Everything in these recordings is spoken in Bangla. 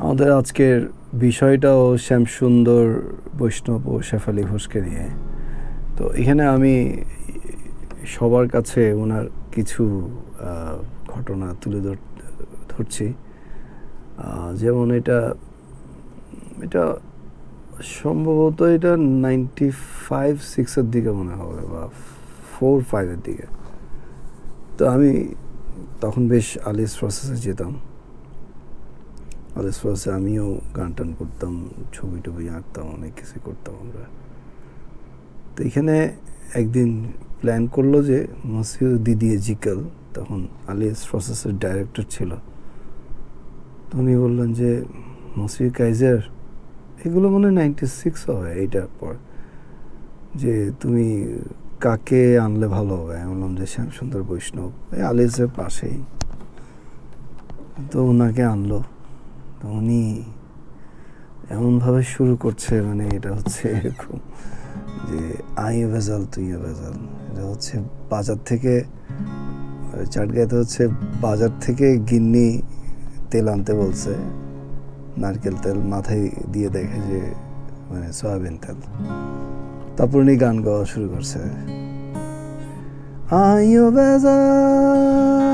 আমাদের আজকের বিষয়টাও শ্যামসুন্দর বৈষ্ণব ও শেফালি ঘোষকে নিয়ে। তো এখানে আমি সবার কাছে ওনার কিছু ঘটনা তুলে ধরছি। যেমন এটা এটা সম্ভবত এটা নাইনটি ফাইভ, সিক্সের দিকে মনে হবে বা ফোর, ফাইভের দিকে। তো আমি তখন বেশ আলিস প্রসেসে যেতাম। আলিস প্রসেসে আমিও গান টান করতাম ছবি টবি আঁকতাম, অনেক কিছু করতাম আমরা। তো এখানে একদিন প্ল্যান করল যে মসিউ দিদি জিকাল তখন আলিয়াস প্রসেসের ডাইরেক্টর ছিল। তো উনি বললেন যে মসিউ কাইজার এগুলো মনে নাইনটি সিক্স হবে এইটার পর। যে তুমি কাকে আনলে ভালো হবে? আমি বললাম যে, শ্যামসুন্দর বৈষ্ণব। এই আলিয়াসের পাশেই। তো ওনাকে আনলো। তো উনি এমনভাবে শুরু করছে মানে এটা হচ্ছে এরকম যে আইও ভেজাল তুইও ভেজাল। এটা হচ্ছে বাজার থেকে চাটগাঁতে হচ্ছে বাজার থেকে গিন্নি তেল আনতে বলছে, নারকেল তেল মাথায় দিয়ে দেখে যে মানে সয়াবিন তেল। তারপর উনি গান গাওয়া শুরু করছে। আইও ভেজাল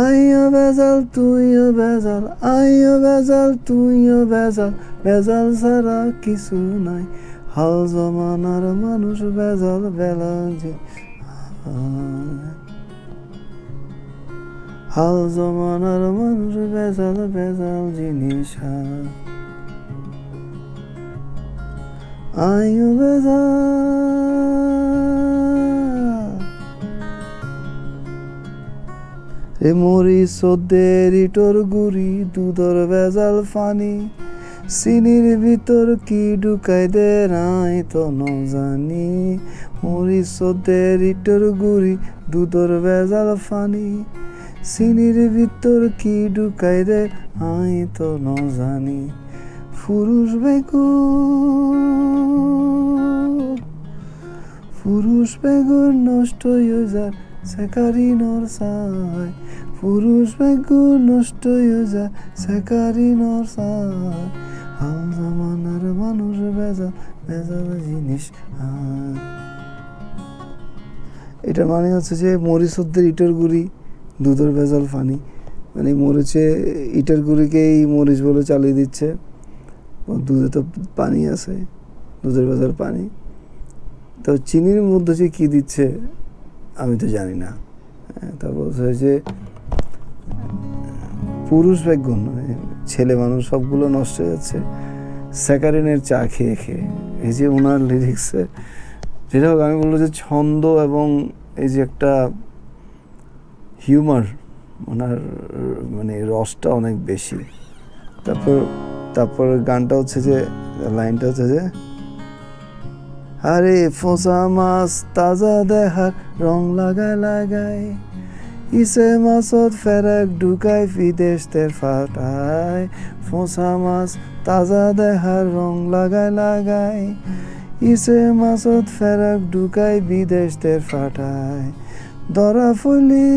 আইও ভেজাল তুইও ভেজাল আইও ভেজাল তুইও ভেজাল ভেজাল ছাড়া কিছু নাই। হাল জমানার মানুষ ভেজাল বেলা যে হাল জমানার মানুষ ভেজাল ভেজাল জিনিস। আইও ভেজাল এ মরি সদ্যের ইটর গুড়ি, দুধর ভেজাল ফানি। চিনির ভিতর কি ঢুকাই দে নাই তো জানি মরি সদ্যের ইটর গুড়ি, দুধর ভেজাল ফানি। চিনির ভিতর কি ঢুকাই দে আই তো জানি পুরুষ বেগু পুরুষ বেগুন নষ্ট হয়ে যায়। সেকারি নর সাই পুরুষ বেগুন নষ্ট হয়ে যায় সেকারি নর সাই হাল জামানার মানুষ বেজাল বেজাল জিনিস এটা মানে হচ্ছে যে মরিচদের ইটের গুড়ি, দুধের ভেজাল পানি মানে মরিচে, ইটের গুঁড়িকে এই মরিচ বলে চালিয়ে দিচ্ছে। দুধে তো পানি আছে, দুধের ভেজাল পানি। তো চিনির মধ্যে যে কী দিচ্ছে? আমি তো জানি না। হ্যাঁ, তা বলছে যে পুরুষ মানে ছেলে মানুষ সবগুলো নষ্ট হয়ে যাচ্ছে। স্যাকারিনের চা খেয়ে খেয়ে। এই যে ওনার লিরিক্সে যেটা হোক আমি বলব যে ছন্দ এবং এই যে একটা হিউমার ওনার মানে রসটা অনেক বেশি। তারপর তারপর গানটা হচ্ছে যে লাইনটা হচ্ছে যে আরে ফোসা মাছ তাজা দেখার রং লাগায় লাগায়। ইসে মাছত ফেরাক ঢুকায় বিদেশ তের ফাটায়। ফোসা মাছ তাজা দেখার রং লাগায় লাগায়। ইসে মাছত ফেরাক ঢুকায় বিদেশ তের ফাটায়। দরা ফুলি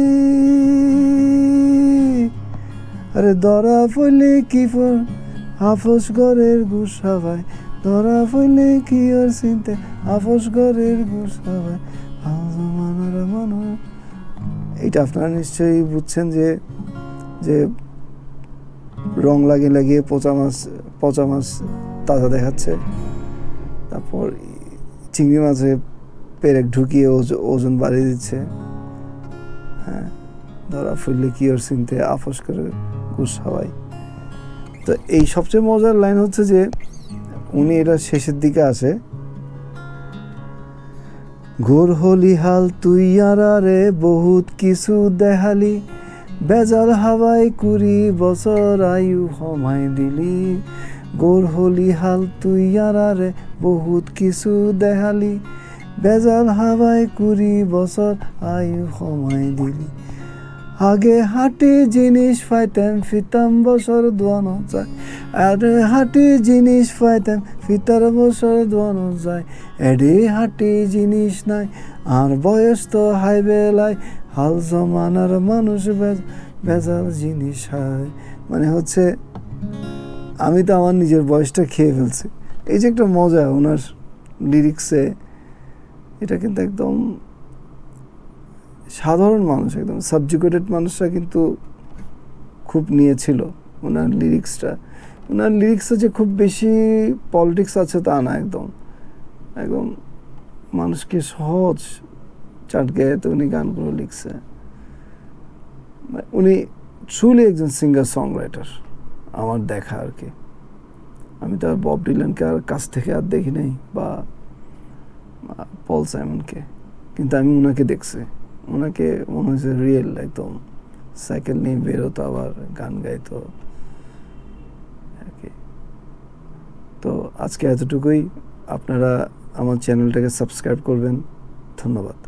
আরে দরা ফুলি কি ফল? হাফস ঘরের গুসাবাই ধরা ফইলে কি আর চিনতে হাফস ঘরের গুসাবাই জমানার মানুষ এইটা আপনারা নিশ্চয়ই বুঝছেন যে যে রং লাগিয়ে লাগিয়ে পচা মাছ পচা মাছ তাজা দেখাচ্ছে। তারপর চিংড়ি মাছে পেরেক ঢুকিয়ে ওজ- ওজন বাড়িয়ে দিচ্ছে। হ্যাঁ ধরা ফুললে কি ওর চিনতে আপস করে ঘুষ হাওয়াই তো এই সবচেয়ে মজার লাইন হচ্ছে যে উনি এটা শেষের দিকে আছে। ঘোর হলি হাল তুই আর রে বহুত কিছু দেখালি। বেজাল হাওয়াই কুড়ি বছর আয়ু সময় দিলি। গোর হলি হাল তুই আর রে বহুত কিছু দেখালি। বেজাল হাওয়াই কুড়ি বছর আয়ু সময় দিলি। আগে হাটে জিনিস পাইতাম ফিতাম বছর দোয়ানো যায়। আরে হাটে জিনিস পাইতাম ফিতার বছর দোয়ানো যায়। এডে হাটে জিনিস নাই, আর বয়স তো হাই বেলায়। হাল জমানার মানুষ বেজ ভেজাল জিনিস হয়। মানে হচ্ছে, আমি তো আমার নিজের বয়সটা খেয়ে ফেলছি। এই যে একটা মজা, ওনার লিরিক্সে এটা কিন্তু একদম সাধারণ মানুষ একদম। সাবজুকেটেড মানুষরা কিন্তু খুব নিয়েছিল ওনার লিরিক্সটা ওনার লিরিক্সে যে খুব বেশি পলিটিক্স আছে তা না একদম। একদম মানুষকে সহজ চাটকে তো উনি গানগুলো লিখছে। উনি ট্রুলি একজন সিঙ্গার সং রাইটার আমার দেখা আর কি। আমি তো আর বব ডিলানকে আর কাছ থেকে আর দেখি নাই, বা পল সাইমনকে কিন্তু আমি ওনাকে দেখছি। ওনাকে মনে হয়েছে রিয়েল একদম সাইকেল নিয়ে বেরোতো আবার, গান গাইতো। তো আজকে এতটুকুই। আপনারা আমার চ্যানেলটাকে সাবস্ক্রাইব করবেন। ধন্যবাদ।